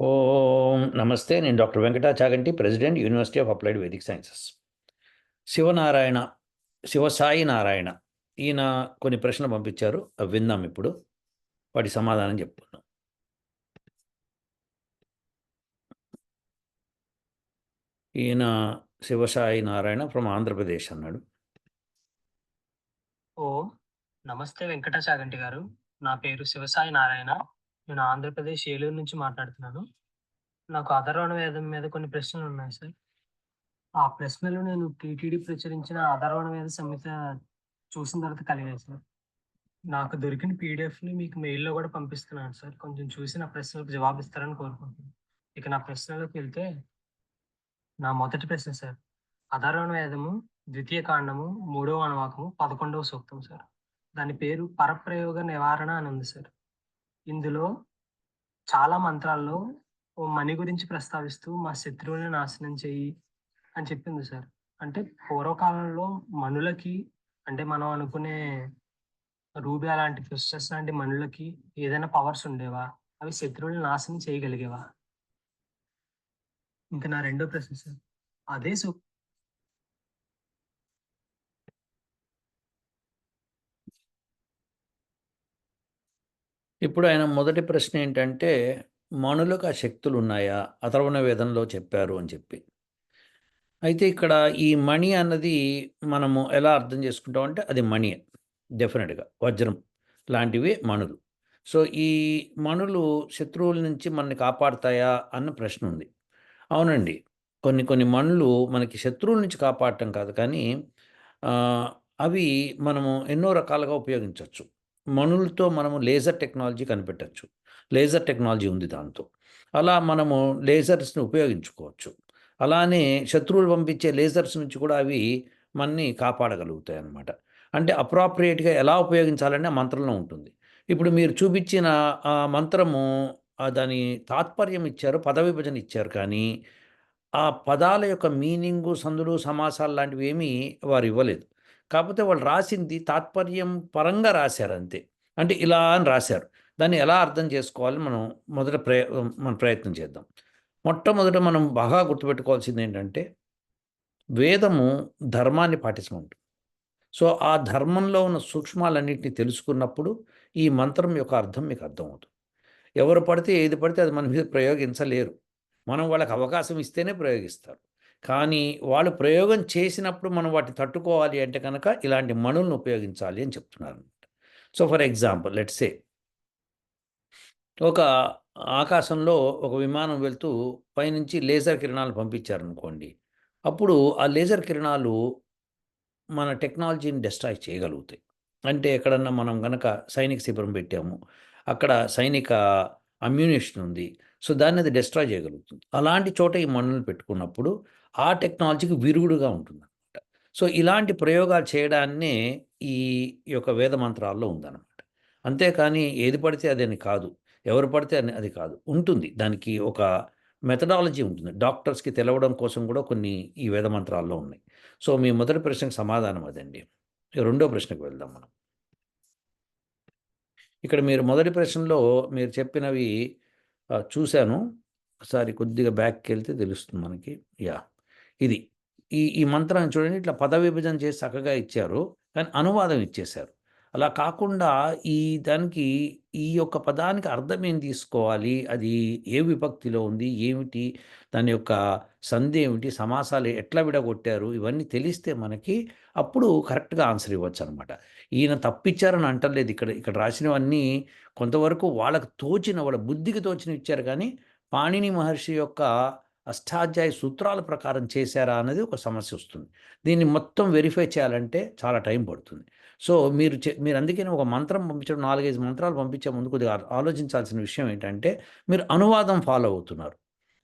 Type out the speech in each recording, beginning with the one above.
ఓం నమస్తే నేను doctor Venkata Chaganti president university of applied Vedic sciences. Sivanarayana Sivasai Narayana ఈయన కొన్ని ప్రశ్నలు పంపించారు అవి విందాం ఇప్పుడు. వాటి సమాధానం చెప్పుకుందాం. ఈయన శివసాయి నారాయణ ఫ్రమ్ ఆంధ్రప్రదేశ్ అన్నాడు. ఓ నమస్తే వెంకటాచాగంటి గారు. నా పేరు శివసాయి నారాయణ. నేను ఆంధ్రప్రదేశ్ ఏలూరు నుంచి మాట్లాడుతున్నాను. నాకు అధర్వణ వేదం మీద కొన్ని ప్రశ్నలు ఉన్నాయి సార్. ఆ ప్రశ్నలు నేను టీటీడీ ప్రచురించిన అధర్వణ వేద సంహిత చూసిన తర్వాత కలిగాయి సార్. నాకు దొరికిన పీడిఎఫ్ని మీకు మెయిల్లో కూడా పంపిస్తున్నాను సార్. కొంచెం చూసి నా ప్రశ్నలకు జవాబిస్తారని కోరుకుంటున్నాను. ఇక నా ప్రశ్నలోకి వెళ్తే నా మొదటి ప్రశ్న సార్. అధర్వణ వేదము ద్వితీయ కాండము మూడవ అనువాకము పదకొండవ సూక్తం సార్. దాని పేరు పరప్రయోగ నివారణ అని ఉంది సార్. ఇందులో చాలా మంత్రాల్లో ఓ మణి గురించి ప్రస్తావిస్తూ మా శత్రువుని నాశనం చెయ్యి అని చెప్పింది సార్. అంటే పూర్వకాలంలో మనులకి అంటే మనం అనుకునే రూబియా లాంటి క్రిస్టస్ లాంటి మనులకి ఏదైనా పవర్స్ ఉండేవా? అవి శత్రువులను నాశనం చేయగలిగేవా? ఇంకా నా రెండో ప్రశ్న సార్. అదే ఇప్పుడు ఆయన మొదటి ప్రశ్న ఏంటంటే మనులకు ఆ శక్తులు ఉన్నాయా అథర్వణ వేదంలో చెప్పారు అని చెప్పి. అయితే ఇక్కడ ఈ మణి అన్నది మనము ఎలా అర్థం చేసుకుంటాం అంటే అది మణి డెఫినెట్గా వజ్రం లాంటివి మణులు. సో ఈ మణులు శత్రువుల నుంచి మనని కాపాడుతాయా? అన్న ప్రశ్న ఉంది. అవునండి కొన్ని కొన్ని మణులు మనకి శత్రువుల నుంచి కాపాడటం కాదు కానీ అవి మనము ఎన్నో రకాలుగా ఉపయోగించవచ్చు మణులతో మనము లేజర్ టెక్నాలజీ కనిపెట్టచ్చు. లేజర్ టెక్నాలజీ ఉంది దాంతో. అలా మనము లేజర్స్ని ఉపయోగించుకోవచ్చు. అలానే శత్రువులు పంపించే లేజర్స్ నుంచి కూడా అవి మనని కాపాడగలుగుతాయి అన్నమాట అంటే అప్రాప్రియేట్గా ఎలా ఉపయోగించాలనే ఆ మంత్రంలో ఉంటుంది. ఇప్పుడు మీరు చూపించిన ఆ మంత్రము దాని తాత్పర్యం ఇచ్చారు పద విభజన ఇచ్చారు కానీ ఆ పదాల యొక్క మీనింగు సందులు సమాసాలు లాంటివి ఏమీ వారు ఇవ్వలేదు. కాకపోతే వాళ్ళు రాసింది తాత్పర్యం పరంగా రాశారు అంతే అంటే ఇలా అని రాశారు. దాన్ని ఎలా అర్థం చేసుకోవాలి మనం మొదట ప్రయ మన ప్రయత్నం చేద్దాం. మొట్టమొదట మనం బాగా గుర్తుపెట్టుకోవాల్సింది ఏంటంటే వేదము ధర్మాన్ని పాటించమంటుంది సో ఆ ధర్మంలో ఉన్న సూక్ష్మాలన్నింటినీ తెలుసుకున్నప్పుడు ఈ మంత్రం యొక్క అర్థం మీకు అర్థమవుతుంది. ఎవరు పడితే ఏది పడితే అది మన మీద ప్రయోగించలేరు. మనం వాళ్ళకి అవకాశం ఇస్తేనే ప్రయోగిస్తారు. కానీ వాళ్ళు ప్రయోగం చేసినప్పుడు మనం వాటిని తట్టుకోవాలి అంటే కనుక ఇలాంటి మణులను ఉపయోగించాలి అని చెప్తున్నారు so for example let say ఒక ఆకాశంలో ఒక విమానం వెళ్తూ పైనుంచి లేజర్ కిరణాలు పంపించారనుకోండి అప్పుడు ఆ లేజర్ కిరణాలు మన టెక్నాలజీని డిస్ట్రాయ్ చేయగలుగుతాయి. అంటే ఎక్కడన్నా మనం కనుక సైనిక శిబిరం పెట్టాము అక్కడ సైనిక అమ్యూనిషన్ ఉంది సో దాన్ని అది డిస్ట్రాయ్ చేయగలుగుతుంది. అలాంటి చోట ఈ మన్నులు పెట్టుకున్నప్పుడు ఆ టెక్నాలజీకి విరుగుడుగా ఉంటుంది అనమాట సో ఇలాంటి ప్రయోగాలు చేయడాన్నే ఈ యొక్క వేద మంత్రాల్లో ఉందన్నమాట. అంతేకాని ఏది పడితే అది అని కాదు. ఎవరు పడితే అని అది కాదు. ఉంటుంది. దానికి ఒక మెథడాలజీ ఉంటుంది. డాక్టర్స్కి తెలవడం కోసం కూడా కొన్ని ఈ వేద మంత్రాల్లో ఉన్నాయి. సో మీ మొదటి ప్రశ్నకు సమాధానం అదండి. రెండో ప్రశ్నకు వెళ్దాం మనం. ఇక్కడ మీరు మొదటి ప్రశ్నలో మీరు చెప్పినవి చూశాను. ఒకసారి కొద్దిగా బ్యాక్కి వెళ్తే తెలుస్తుంది మనకి. యా. ఇది. ఈ ఈ మంత్రాన్ని చూడండి. ఇట్లా పద విభజన చేసి చక్కగా ఇచ్చారు. కానీ అనువాదం ఇచ్చేశారు. అలా కాకుండా ఈ దానికి ఈ యొక్క పదానికి అర్థం ఏం తీసుకోవాలి? అది ఏ విభక్తిలో ఉంది? ఏమిటి? దాని యొక్క సంధి ఏమిటి? సమాసాలు ఎట్లా విడగొట్టారు? ఇవన్నీ తెలిస్తే మనకి అప్పుడు కరెక్ట్గా ఆన్సర్ ఇవ్వచ్చు అనమాట ఈయన తప్పిచ్చారని అంటలేదు. ఇక్కడ ఇక్కడ రాసినవన్నీ కొంతవరకు వాళ్ళకు తోచిన వాళ్ళ బుద్ధికి తోచిన ఇచ్చారు కానీ పాణిని మహర్షి యొక్క అష్టాధ్యాయ సూత్రాల ప్రకారం చేశారా అనేది ఒక సమస్య వస్తుంది. దీన్ని మొత్తం వెరిఫై చేయాలంటే చాలా టైం పడుతుంది. సో మీరు చే మీరు అందుకని ఒక మంత్రం పంపించడం నాలుగైదు మంత్రాలు పంపించే ముందు కొద్దిగా ఆలోచించాల్సిన విషయం ఏంటంటే మీరు అనువాదం ఫాలో అవుతున్నారు.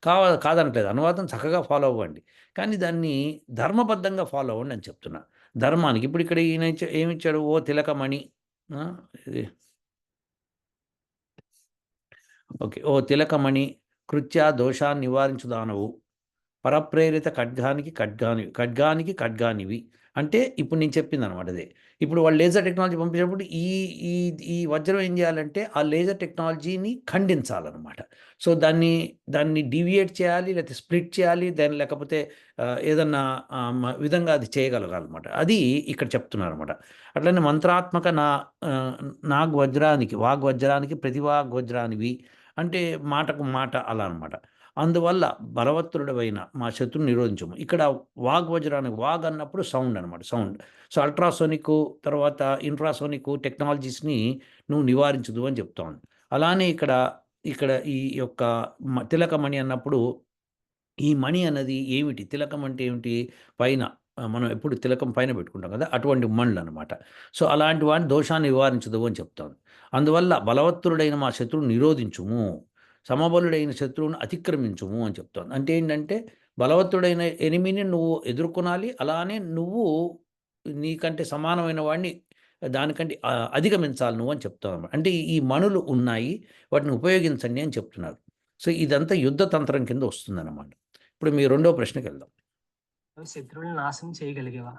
కావ కాదనట్లేదు అనువాదం చక్కగా ఫాలో అవ్వండి. కానీ దాన్ని ధర్మబద్ధంగా ఫాలో అవ్వండి అని చెప్తున్నా. ధర్మానికి ఇప్పుడు ఇక్కడ ఈయన ఏమిచ్చాడు? ఓ తిలకమణి. ఓకే ఓ తిలకమణి కృత్య దోషాన్ని నివారించుదానవు. పరప్రేరిత ఖడ్గానికి ఖడ్గాని ఖడ్గానికి ఖడ్గానివి. అంటే ఇప్పుడు నేను చెప్పింది అనమాట అదే. ఇప్పుడు వాళ్ళు లేజర్ టెక్నాలజీ పంపించినప్పుడు ఈ ఈ ఈ వజ్రం ఏం చేయాలంటే ఆ లేజర్ టెక్నాలజీని ఖండించాలన్నమాట. సో దాన్ని దాన్ని డీవియేట్ చేయాలి లేకపోతే స్ప్లిట్ చేయాలి దాన్ని లేకపోతే ఏదన్నా విధంగా అది చేయగలగాలన్నమాట. అది ఇక్కడ చెప్తున్నారు అనమాట అట్లనే మంత్రాత్మక నా నాగ్ వజ్రానికి వాగ్ వజ్రానికి ప్రతివాగ్ వజ్రానివి అంటే మాటకు మాట అలా అనమాట అందువల్ల బలవత్తుడమైన మా శత్రుని నిరోధించము. ఇక్కడ వాగ్ వజ్రానికి వాగ్ అన్నప్పుడు సౌండ్ అనమాట సౌండ్. సో అల్ట్రాసోనిక్ తర్వాత ఇన్ఫ్రాసోనిక్ టెక్నాలజీస్ని నువ్వు నివారించదు అని చెప్తాను అలానే ఇక్కడ ఇక్కడ ఈ యొక్క మ- తిలకమణి అన్నప్పుడు ఈ మణి అన్నది ఏమిటి? తిలకం అంటే ఏమిటి? పైన మనం ఎప్పుడు తిలకం పైన పెట్టుకుంటాం కదా అటువంటి మండ్లు అనమాట సో అలాంటి వాడిని దోషాన్ని నివారించదు అని చెప్తాను. అందువల్ల బలవత్తుడైన మా శత్రువుని నిరోధించుము సమబలుడైన శత్రువును అతిక్రమించుము అని చెప్తాను. అంటే ఏంటంటే బలవత్తుడైన ఎనిమిని నువ్వు ఎదుర్కొనాలి అలానే నువ్వు నీకంటే సమానమైన వాడిని దానికంటే అధిగమించాలి నువ్వు అని చెప్తాను అంటే ఈ మణులు ఉన్నాయి వాటిని ఉపయోగించండి అని చెప్తున్నారు. సో ఇదంతా యుద్ధ తంత్రం కింద వస్తుందన్నమాట. ఇప్పుడు మీ రెండో ప్రశ్నకి వెళ్దాం. శత్రువులను నాశనం చేయగలిగేవా?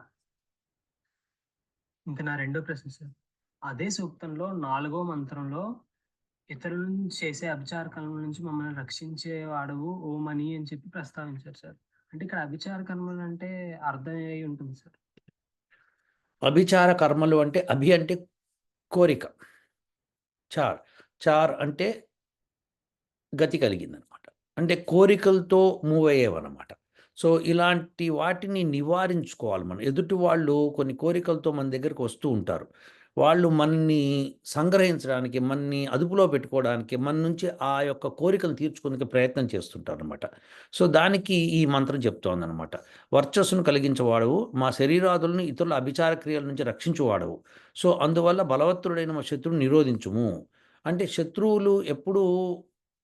ఇంకా నా రెండో ప్రశ్న సార్. అదే సూక్తంలో నాలుగో మంత్రంలో ఇతరులను చేసే అభిచార కర్మల నుంచి మమ్మల్ని రక్షించేవాడు ఓమని అని చెప్పి ప్రస్తావించారు సార్. అంటే ఇక్కడ అభిచార కర్మలు అంటే అర్థం అయి ఉంటుంది సార్. అభిచార కర్మలు అంటే అభి అంటే కోరిక. చార్. చార్ అంటే గతి కలిగిందనమాట. అంటే కోరికలతో మూవ్ అయ్యేవన్నమాట సో ఇలాంటి వాటిని నివారించుకోవాలి మనం. ఎదుటి వాళ్ళు కొన్ని కోరికలతో మన దగ్గరికి వస్తూ ఉంటారు. వాళ్ళు మనని సంగ్రహించడానికి మనని అదుపులో పెట్టుకోవడానికి మన నుంచి ఆ యొక్క కోరికను తీర్చుకునే ప్రయత్నం చేస్తుంటారు అనమాట సో దానికి ఈ మంత్రం చెప్తోందనమాట వర్చస్సును కలిగించేవాడవు మా శరీరాదులను ఇతరుల అభిచార క్రియల నుంచి రక్షించేవాడవు. సో అందువల్ల బలవత్తుడైన మా శత్రువుని నిరోధించుము. అంటే శత్రువులు ఎప్పుడూ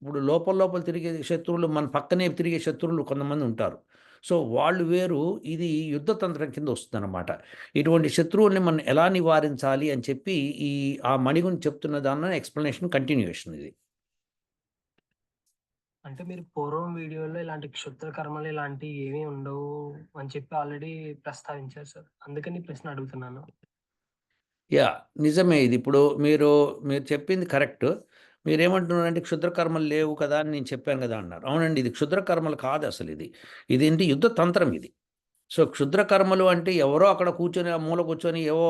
ఇప్పుడు లోపల లోపల తిరిగే శత్రువులు మన పక్కనే తిరిగే శత్రువులు కొంతమంది ఉంటారు. సో వాళ్ళు వేరు. ఇది యుద్ధతంత్రం కింద వస్తుందన్నమాట. ఇటువంటి శత్రువుల్ని మనం ఎలా నివారించాలి అని చెప్పి ఈ ఆ మణి గురించి చెప్తున్న దానిలో ఎక్స్ప్లెనేషన్ కంటిన్యూషన్ ఇది. అంటే మీరు పూర్వం వీడియోలో ఇలాంటి క్షుద్ర కర్మలు ఇలాంటివి ఏమీ ఉండవు అని చెప్పి ఆల్రెడీ ప్రస్తావించారు సార్. అందుకని ప్రశ్న అడుగుతున్నాను. యా నిజమే ఇది. ఇప్పుడు మీరు మీరు చెప్పింది కరెక్ట్. మీరేమంటున్నారంటే క్షుద్రకర్మలు లేవు కదా అని నేను చెప్పాను కదా అన్నారు. అవునండి ఇది క్షుద్రకర్మలు కాదు అసలు ఇది. ఇదేంటి యుద్ధ తంత్రం ఇది. సో క్షుద్రకర్మలు అంటే ఎవరో అక్కడ కూర్చొని ఆ మూల కూర్చొని ఏవో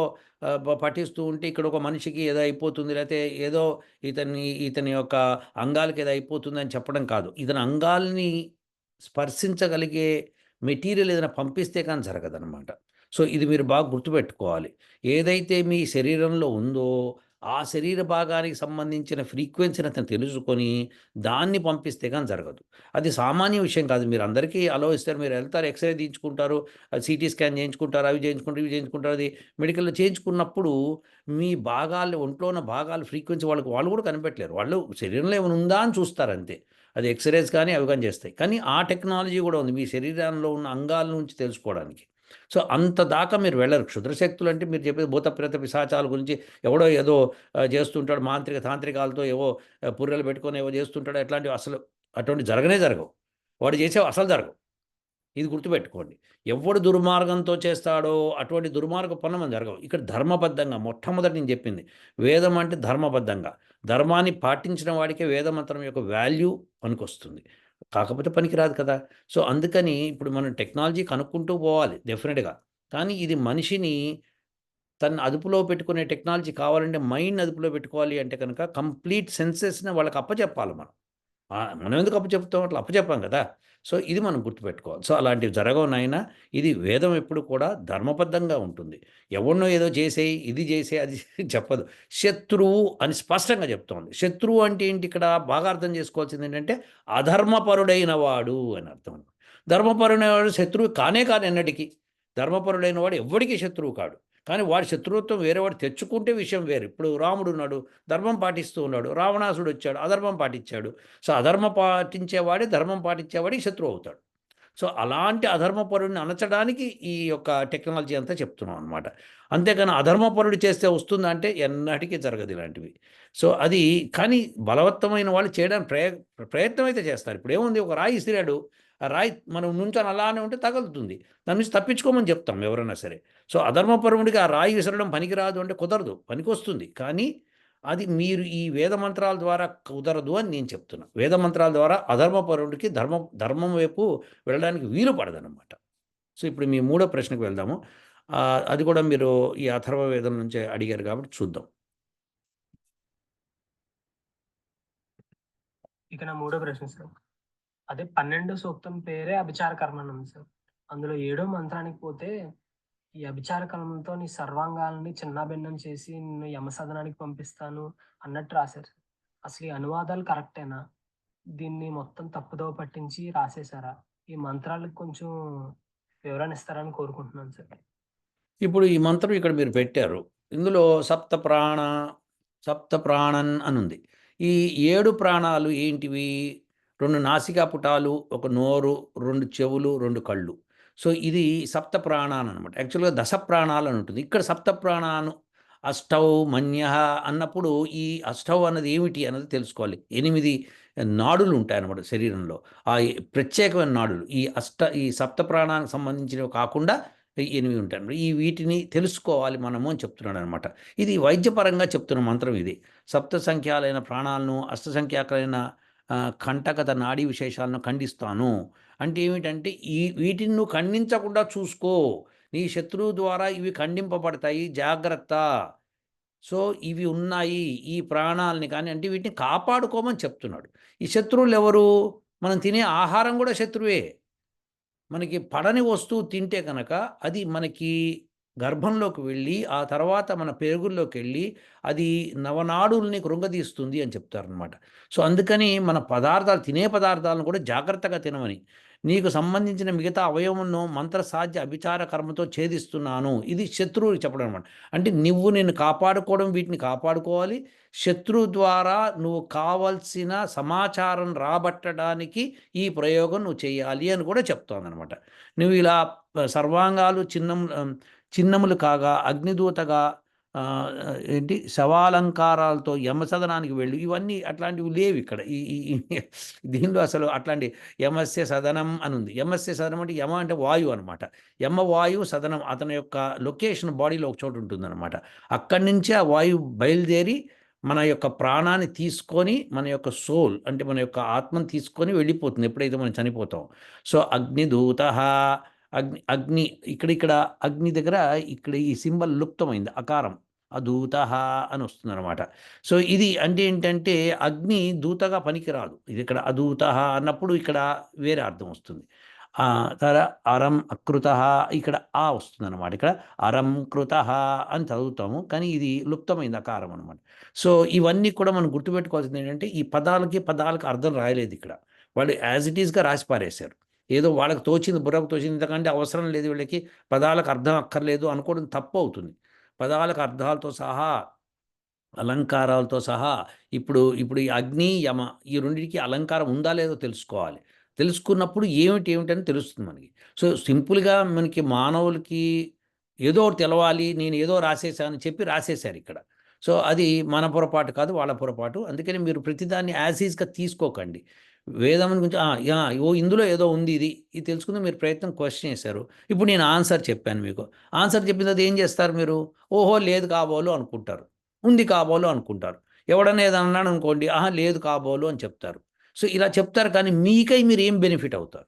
పఠిస్తూ ఉంటే ఇక్కడ ఒక మనిషికి ఏదో అయిపోతుంది లేకపోతే ఏదో ఇతని ఇతని యొక్క అంగాలకి ఏదో అయిపోతుంది అని చెప్పడం కాదు. ఇతని అంగాల్ని స్పర్శించగలిగే మెటీరియల్ ఏదైనా పంపిస్తే కానీ జరగదనమాట సో ఇది మీరు బాగా గుర్తుపెట్టుకోవాలి. ఏదైతే మీ శరీరంలో ఉందో ఆ శరీర భాగానికి సంబంధించిన ఫ్రీక్వెన్సీని అతను తెలుసుకొని దాన్ని పంపిస్తే కానీ జరగదు. అది సామాన్య విషయం కాదు. మీరు అందరికీ అలో ఇస్తారు. మీరు వెళ్తారు ఎక్స్రే తీయించుకుంటారు సిటీ స్కాన్ చేయించుకుంటారు అవి చేయించుకుంటారు ఇవి చేయించుకుంటారు అది మెడికల్లో చేయించుకున్నప్పుడు మీ భాగాలు ఒంట్లో ఉన్న భాగాలు ఫ్రీక్వెన్సీ వాళ్ళకి వాళ్ళు కూడా కనిపెట్టలేరు. వాళ్ళు శరీరంలో ఏమైనా ఉందా అని చూస్తారు అంతే. అది ఎక్స్రేస్ కానీ అవి కానీ చేస్తాయి. కానీ ఆ టెక్నాలజీ కూడా ఉంది. మీ శరీరంలో ఉన్న అంగాల నుంచి తెలుసుకోవడానికి. సో అంత దాకా మీరు వెళ్ళరు. క్షుద్రశక్తులు అంటే మీరు చెప్పేది భూత ప్రేత పిశాచాల గురించి ఎవడో ఏదో చేస్తుంటాడు మాంత్రిక తాంత్రికాలతో ఏవో పుర్రెలు పెట్టుకొని ఏవో చేస్తుంటాడు అట్లాంటివి అసలు అటువంటి జరగనే జరగవు. వాడు చేసేవి అసలు జరగవు. ఇది గుర్తుపెట్టుకోండి. ఎవడు దుర్మార్గంతో చేస్తాడో అటువంటి దుర్మార్గ పనులు మనం జరగవు. ఇక్కడ ధర్మబద్ధంగా మొట్టమొదటి నేను చెప్పింది వేదం అంటే ధర్మబద్ధంగా. ధర్మాన్ని పాటించిన వాడికే వేదమంత్రం యొక్క వాల్యూ పనికొస్తుంది. కాకపోతే పనికిరాదు కదా. సో అందుకని ఇప్పుడు మనం టెక్నాలజీ కనుక్కుంటూ పోవాలి డెఫినెట్గా. కానీ ఇది మనిషిని తన అదుపులో పెట్టుకునే టెక్నాలజీ కావాలంటే మైండ్ అదుపులో పెట్టుకోవాలి అంటే కనుక కంప్లీట్ సెన్సెస్ని వాళ్ళకి అప్పచెప్పాలి మనం. మనం ఎందుకు అప్పచెప్తాం అట్లా అప్పచెప్పాం కదా. సో ఇది మనం గుర్తుపెట్టుకోవాలి. సో అలాంటివి జరగవు నాయన ఇది వేదం ఎప్పుడు కూడా ధర్మబద్ధంగా ఉంటుంది. ఎవరినో ఏదో చేసేయి ఇది చేసే అది చెప్పదు. శత్రువు అని స్పష్టంగా చెప్తోంది. శత్రువు అంటే ఏంటి ఇక్కడ? బాగా అర్థం చేసుకోవాల్సింది ఏంటంటే అధర్మపరుడైన వాడు అని అర్థం ధర్మపరుడైన వాడు శత్రువు కానే కాదు ఎన్నటికీ. ధర్మపరుడైన వాడు ఎవ్వడికి శత్రువు కాడు. కానీ వాడి శత్రుత్వం వేరేవాడు తెచ్చుకుంటే విషయం వేరు. ఇప్పుడు రాముడు ఉన్నాడు ధర్మం పాటిస్తూ ఉన్నాడు రావణాసుడు వచ్చాడు అధర్మం పాటించాడు. సో అధర్మం పాటించేవాడే ధర్మం పాటించేవాడే శత్రువు అవుతాడు. సో అలాంటి అధర్మపరుడిని అనచడానికి ఈ యొక్క టెక్నాలజీ అంతా చెప్తున్నాం అనమాట అంతేకాని అధర్మపరుడు చేస్తే వస్తుందంటే ఎన్నటికీ జరగదు ఇలాంటివి. సో అది కానీ బలవత్తమైన వాళ్ళు చేయడానికి ప్రయ ప్రయత్నం అయితే చేస్తారు. ఇప్పుడు ఏముంది? ఒక రాయి ఇసిరాడు రాయి మనం నుంచొని అలానే ఉంటే తగులుతుంది. దాని నుంచి తప్పించుకోమని చెప్తాం ఎవరైనా సరే. సో అధర్మపరుడికి ఆ రాయి విసరడం పనికిరాదు అంటే కుదరదు పనికొస్తుంది. కానీ అది మీరు ఈ వేద మంత్రాల ద్వారా కుదరదు అని నేను చెప్తున్నా. వేద మంత్రాల ద్వారా అధర్మపరుడికి ధర్మ ధర్మం వైపు వెళ్ళడానికి వీలు పడదనమాట సో ఇప్పుడు మీ మూడో ప్రశ్నకు వెళ్దాము. అది కూడా మీరు ఈ అథర్వ వేదం నుంచే అడిగారు కాబట్టి చూద్దాం. ఇక నా మూడో ప్రశ్న సార్. అదే పన్నెండో సూక్తం పేరే అభిచార కర్మ సార్. అందులో ఏడో మంత్రానికి పోతే ఈ అభిచార కర్మంతో నీ సర్వాంగాలని చిన్నాభిన్నం చేసి నిన్ను యమసదనానికి పంపిస్తాను అన్నట్టు రాశారు అసలు ఈ అనువాదాలు కరెక్టేనా? దీన్ని మొత్తం తప్పుదోవ పట్టించి రాసేశారా? ఈ మంత్రాలకు కొంచెం వివరణ ఇస్తారని కోరుకుంటున్నాను సార్. ఇప్పుడు ఈ మంత్రం ఇక్కడ మీరు పెట్టారు. ఇందులో సప్త ప్రాణ సప్త ప్రాణన్ అని ఉంది ఈ ఏడు ప్రాణాలు ఏంటివి? రెండు నాసికా పుటాలు ఒక నోరు రెండు చెవులు రెండు కళ్ళు. సో ఇది సప్త ప్రాణాలు అనమాట యాక్చువల్గా దశ ప్రాణాలు అని ఉంటుంది ఇక్కడ సప్త ప్రాణాను అష్టౌ మన్య అన్నప్పుడు ఈ అష్టౌ అన్నది ఏమిటి అన్నది తెలుసుకోవాలి. ఎనిమిది నాడులు ఉంటాయన్నమాట శరీరంలో. ఆ ప్రత్యేకమైన నాడులు. ఈ అష్ట ఈ సప్త ప్రాణానికి సంబంధించినవి కాకుండా ఎనిమిది ఉంటాయి అనమాట ఈ వీటిని తెలుసుకోవాలి మనము అని చెప్తున్నాడు అనమాట ఇది వైద్యపరంగా చెప్తున్న మంత్రం ఇది. సప్త సంఖ్యాలైన ప్రాణాలను అష్ట సంఖ్యాకలైన కంటకత నాడీ విశేషాలను ఖండిస్తాను. అంటే ఏమిటంటే ఈ వీటిని నువ్వు ఖండించకుండా చూసుకో. నీ శత్రువు ద్వారా ఇవి ఖండింపబడతాయి. జాగ్రత్త. సో ఇవి ఉన్నాయి. ఈ ప్రాణాలని కానీ అంటే వీటిని కాపాడుకోమని చెప్తున్నాడు. ఈ శత్రువులు ఎవరు? మనం తినే ఆహారం కూడా శత్రువే. మనకి పడని వస్తువు తింటే కనుక అది మనకి గర్భంలోకి వెళ్ళి ఆ తర్వాత మన పెరుగుల్లోకి వెళ్ళి అది నవనాడుల్ని కృంగదీస్తుంది అని చెప్తారనమాట సో అందుకని మన పదార్థాలు తినే పదార్థాలను కూడా జాగ్రత్తగా తినమని. నీకు సంబంధించిన మిగతా అవయవంను మంత్రసాధ్య అభిచార కర్మతో ఛేదిస్తున్నాను. ఇది శత్రువుకి చెప్పడం అనమాట అంటే నువ్వు నేను కాపాడుకోవడం వీటిని కాపాడుకోవాలి. శత్రువు ద్వారా నువ్వు కావలసిన సమాచారం రాబట్టడానికి ఈ ప్రయోగం నువ్వు చేయాలి అని కూడా చెప్తోందనమాట నువ్వు ఇలా సర్వాంగాలు చిన్నం చిన్నములు కాగా అగ్నిదూతగా ఏంటి శవాలంకారాలతో యమసదనానికి వెళ్ళు. ఇవన్నీ అట్లాంటివి లేవు ఇక్కడ. ఈ ఈ- దీనిలో అసలు అట్లాంటి యమస్య సదనం అని ఉంది. యమస్య సదనం అంటే యమ అంటే వాయువు అనమాట యమ వాయువు సదనం అతని యొక్క లొకేషన్ బాడీలో ఒక చోటు ఉంటుందన్నమాట. అక్కడి నుంచే ఆ వాయువు బయలుదేరి మన యొక్క ప్రాణాన్ని తీసుకొని మన యొక్క సోల్ అంటే మన యొక్క ఆత్మను తీసుకొని వెళ్ళిపోతుంది. ఎప్పుడైతే మనం చనిపోతాం సో అగ్నిదూత అగ్ని అగ్ని ఇక్కడ ఇక్కడ అగ్ని దగ్గర ఇక్కడ ఈ సింబల్ లుప్తమైంది అకారం అదూత అని వస్తుంది అనమాట సో ఇది అంటే ఏంటంటే అగ్ని దూతగా పనికిరాదు. ఇది ఇక్కడ అదూత అన్నప్పుడు ఇక్కడ వేరే అర్థం వస్తుంది. తర అరం అకృత ఇక్కడ ఆ వస్తుంది అనమాట ఇక్కడ అరం కృత అని చదువుతాము కానీ ఇది లుప్తమైంది అకారం అనమాట సో ఇవన్నీ కూడా మనం గుర్తుపెట్టుకోవాల్సింది ఏంటంటే ఈ పదాలకి పదాలకు అర్థం రాయలేదు ఇక్కడ. వాళ్ళు యాజ్ ఇట్ ఈస్గా రాసి పారేశారు. ఏదో వాళ్ళకి తోచింది బుర్రకు తోచింది ఇంతకంటే అవసరం లేదు వీళ్ళకి. పదాలకు అర్థం అక్కర్లేదు అనుకోవడం తప్పు అవుతుంది. పదాలకు అర్థాలతో సహా అలంకారాలతో సహా ఇప్పుడు ఇప్పుడు ఈ అగ్ని యమ ఈ రెండింటికి అలంకారం ఉందా లేదో తెలుసుకోవాలి. తెలుసుకున్నప్పుడు ఏమిటి ఏమిటని తెలుస్తుంది మనకి. సో సింపుల్గా మనకి మానవులకి ఏదో తెలవాలి నేను ఏదో రాసేసాను చెప్పి రాసేశారు ఇక్కడ. సో అది మన పొరపాటు కాదు వాళ్ళ పొరపాటు. అందుకని మీరు ప్రతిదాన్ని యాజ్ ఈజ్గా తీసుకోకండి. వేదం గురించి యా, ఓ ఇందులో ఏదో ఉంది ఇది ఇది తెలుసుకుని మీరు ప్రయత్నం క్వశ్చన్ చేశారు. ఇప్పుడు నేను ఆన్సర్ చెప్పాను మీకు. ఆన్సర్ చెప్పిన తర్వాత ఏం చేస్తారు మీరు? ఓహో లేదు కాబోలు అనుకుంటారు. ఉంది కాబోలు అనుకుంటారు. ఎవడన్నా ఏదన్నా అన్నాడు అనుకోండి ఆహా లేదు కాబోలు అని చెప్తారు. సో ఇలా చెప్తారు కానీ మీకై మీరు ఏం బెనిఫిట్ అవుతారు?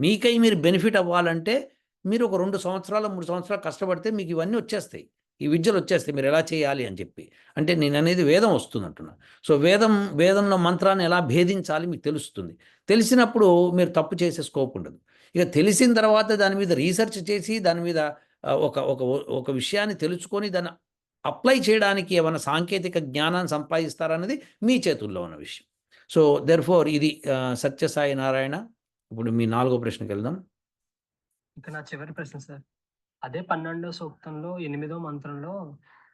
మీకై మీరు బెనిఫిట్ అవ్వాలంటే మీరు ఒక రెండు సంవత్సరాలు మూడు సంవత్సరాలు కష్టపడితే మీకు ఇవన్నీ వచ్చేస్తాయి. ఈ విద్యలు వచ్చేస్తే మీరు ఎలా చేయాలి అని చెప్పి. అంటే నేను అనేది వేదం వస్తుంది అంటున్నా సో వేదం వేదంలో మంత్రాన్ని ఎలా భేదించాలి మీకు తెలుస్తుంది. తెలిసినప్పుడు మీరు తప్పు చేసే స్కోప్ ఉండదు. ఇక తెలిసిన తర్వాత దాని మీద రీసెర్చ్ చేసి దాని మీద ఒక ఒక ఒక విషయాన్ని తెలుసుకొని దాన్ని అప్లై చేయడానికి ఏమైనా సాంకేతిక జ్ఞానాన్ని సంపాదిస్తారన్నది మీ చేతుల్లో ఉన్న విషయం. సో దెర్ ఫోర్ ఇది సత్యసాయి నారాయణ. ఇప్పుడు మీ నాలుగో ప్రశ్నకి వెళ్దాం. ఇక నా చివరి ప్రశ్న సార్. అదే పన్నెండో సూక్తంలో ఎనిమిదో మంత్రంలో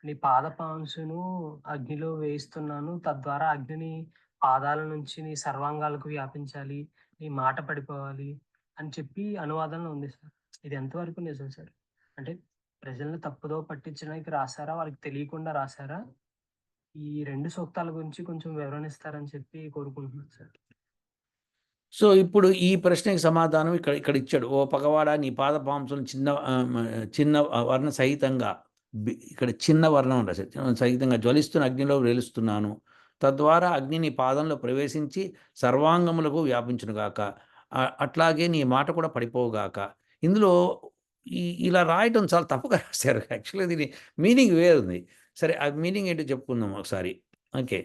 నీ పాదపాంసును అగ్నిలో వేయిస్తున్నాను తద్వారా అగ్నిని పాదాల నుంచి నీ సర్వాంగాలకు వ్యాపించాలి నీ మాట పడిపోవాలి అని చెప్పి అనువాదంలో ఉంది సార్. ఇది ఎంతవరకు నిజం సార్? అంటే ప్రజలను తప్పుదో పట్టించడానికి రాసారా? వాళ్ళకి తెలియకుండా రాశారా ఈ రెండు సూక్తాల గురించి కొంచెం వివరణ ఇస్తారని చెప్పి కోరుకుంటున్నాను సార్. సో, ఇప్పుడు ఈ ప్రశ్నకి సమాధానం ఇక్కడ ఇక్కడ ఇచ్చాడు. "ఓ పగవాడా నీ పాదపాంసులను చిన్న చిన్న వర్ణ సహితంగా" ఇక్కడ చిన్న వర్ణం రాశారు. సహితంగా జ్వలిస్తున్న అగ్నిలో వేలుస్తున్నాను. తద్వారా అగ్ని నీ పాదంలో ప్రవేశించి సర్వాంగములకు వ్యాపించునుగాక. అట్లాగే నీ మాట కూడా పడిపోవుగాక. ఇందులో ఈ ఇలా రాయటం చాలా తప్పుగా రాశారు. యాక్చువల్‌గా దీని మీనింగ్ వేరుంది. సరే ఆ మీనింగ్ ఏంటో చెప్పుకుందాం ఒకసారి. ఓకే.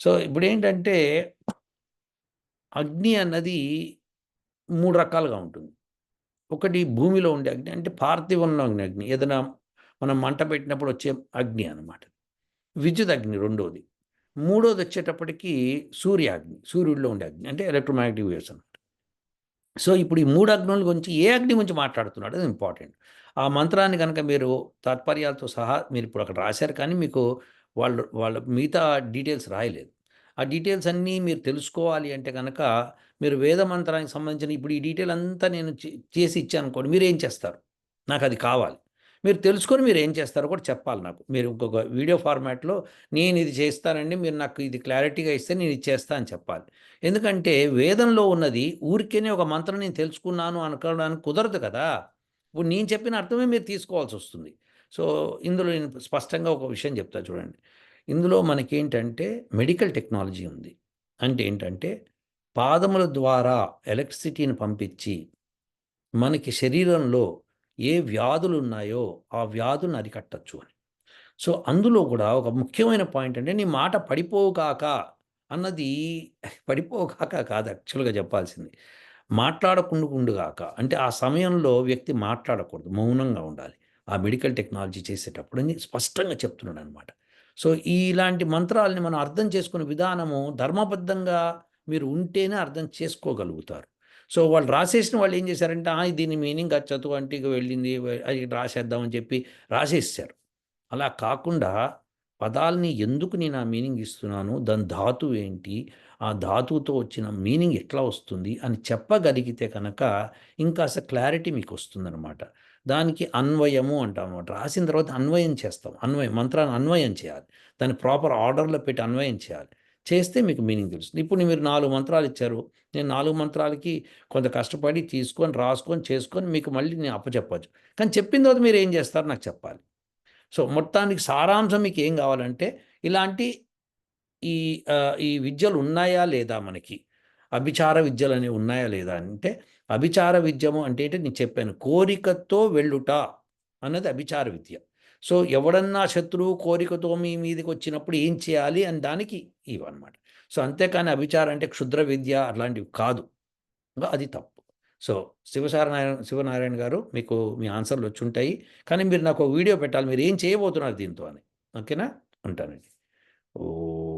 సో, ఇప్పుడు ఏంటంటే అగ్ని అన్నది మూడు రకాలుగా ఉంటుంది. ఒకటి భూమిలో ఉండే అగ్ని అంటే పార్థివంలో ఉండే అగ్ని. ఏదైనా మనం మంట పెట్టినప్పుడు వచ్చే అగ్ని అన్నమాట. విద్యుత్ అగ్ని రెండోది. మూడోది వచ్చేటప్పటికి సూర్యాగ్ని. సూర్యుడిలో ఉండే అగ్ని. అంటే ఎలక్ట్రోమాగ్నెటిక్ వేవ్స్ అన్నమాట. సో, ఇప్పుడు ఈ మూడు అగ్నుల గురించి ఏ అగ్ని గురించి మాట్లాడుతున్నాడు అది ఇంపార్టెంట్. ఆ మంత్రాన్ని కనుక మీరు తాత్పర్యాలతో సహా మీరు ఇప్పుడు అక్కడ రాశారు కానీ మీకు వాళ్ళు వాళ్ళ మిగతా డీటెయిల్స్ రాయలేదు. ఆ డీటెయిల్స్ అన్నీ మీరు తెలుసుకోవాలి అంటే కనుక మీరు వేద మంత్రానికి సంబంధించిన ఇప్పుడు ఈ డీటెయిల్ అంతా నేను చే చేసి మీరు మీరేం చేస్తారు? నాకు అది కావాలి. మీరు తెలుసుకొని మీరు ఏం చేస్తారో కూడా చెప్పాలి నాకు. మీరు ఇంకొక వీడియో ఫార్మాట్‌లో నేను ఇది చేస్తానండి. మీరు నాకు ఇది క్లారిటీగా ఇస్తే నేను ఇది చేస్తా అని చెప్పాలి. ఎందుకంటే వేదంలో ఉన్నది ఊరికేనే ఒక మంత్రం నేను తెలుసుకున్నాను అనుకోవడానికి కుదరదు కదా! ఇప్పుడు నేను చెప్పిన అర్థమే మీరు తీసుకోవాల్సి వస్తుంది సో, ఇందులో నేను స్పష్టంగా ఒక విషయం చెప్తా చూడండి. ఇందులో మనకేంటంటే మెడికల్ టెక్నాలజీ ఉంది. అంటే ఏంటంటే పాదముల ద్వారా ఎలక్ట్రిసిటీని పంపించి మనకి శరీరంలో ఏ వ్యాధులు ఉన్నాయో ఆ వ్యాధులను అరికట్టొచ్చు అని. సో, అందులో కూడా ఒక ముఖ్యమైన పాయింట్ అంటే నీ మాట పడిపోగాక అన్నది పడిపోగాక కాదు యాక్చువల్‌గా చెప్పాల్సింది. మాట్లాడకుండుకుండుగాక అంటే ఆ సమయంలో వ్యక్తి మాట్లాడకూడదు. మౌనంగా ఉండాలి. ఆ మెడికల్ టెక్నాలజీ చేసేటప్పుడు అని స్పష్టంగా చెప్తున్నాడనమాట. సో, ఇలాంటి మంత్రాలని మనం అర్థం చేసుకునే విధానము ధర్మబద్ధంగా మీరు ఉంటేనే అర్థం చేసుకోగలుగుతారు. సో, వాళ్ళు రాసేసిన వాళ్ళు ఏం చేశారంటే దీని మీనింగ్ అచ్చతు చదువు అంటే వెళ్ళింది అది రాసేద్దామని చెప్పి రాసేసారు. అలా కాకుండా పదాలని ఎందుకు నేను ఆ మీనింగ్ ఇస్తున్నాను? దాని ధాతు ఏంటి? ఆ ధాతువుతో వచ్చిన మీనింగ్ ఎట్లా వస్తుంది? అని చెప్పగలిగితే కనుక ఇంకాస్త క్లారిటీ మీకు వస్తుందనమాట దానికి అన్వయము అంటామనమాట. రాసిన తర్వాత అన్వయం చేస్తాం. అన్వయం మంత్రాన్ని అన్వయం చేయాలి. దాన్ని ప్రాపర్ ఆర్డర్‌లో పెట్టి అన్వయం చేయాలి. చేస్తే మీకు మీనింగ్ తెలుస్తుంది. ఇప్పుడు మీరు నాలుగు మంత్రాలు ఇచ్చారు. నేను నాలుగు మంత్రాలకి కొంత కష్టపడి తీసుకొని, రాసుకొని, చేసుకొని మీకు మళ్ళీ నేను అప్పచెప్పచ్చు కానీ చెప్పిన తర్వాత మీరు ఏం చేస్తారో నాకు చెప్పాలి. సో, మొత్తానికి సారాంశం మీకు ఏం కావాలంటే ఇలాంటి ఈ ఈ విద్యలు ఉన్నాయా లేదా మనకి? అభిచార విద్యలు అనేవి ఉన్నాయా లేదా అంటే అభిచార విద్యము అంటే ఏంటి నేను చెప్పాను. కోరికతో వెళ్ళుట అన్నది అభిచార విద్య. సో, ఎవడన్నా శత్రువు కోరికతో మీ మీదకి వచ్చినప్పుడు ఏం చేయాలి అని దానికి ఇవన్నమాట. సో, అంతేకాని అభిచారం అంటే క్షుద్ర విద్య అట్లాంటివి కాదు. అది తప్పు. సో, శివసారనారాయణ శివనారాయణ గారు మీకు మీ ఆన్సర్‌లు వచ్చి ఉంటాయి కానీ మీరు నాకు ఒక వీడియో పెట్టాలి. మీరు ఏం చేయబోతున్నారు దీంతో అని. ఓకేనా? ఉంటానండి. ఓ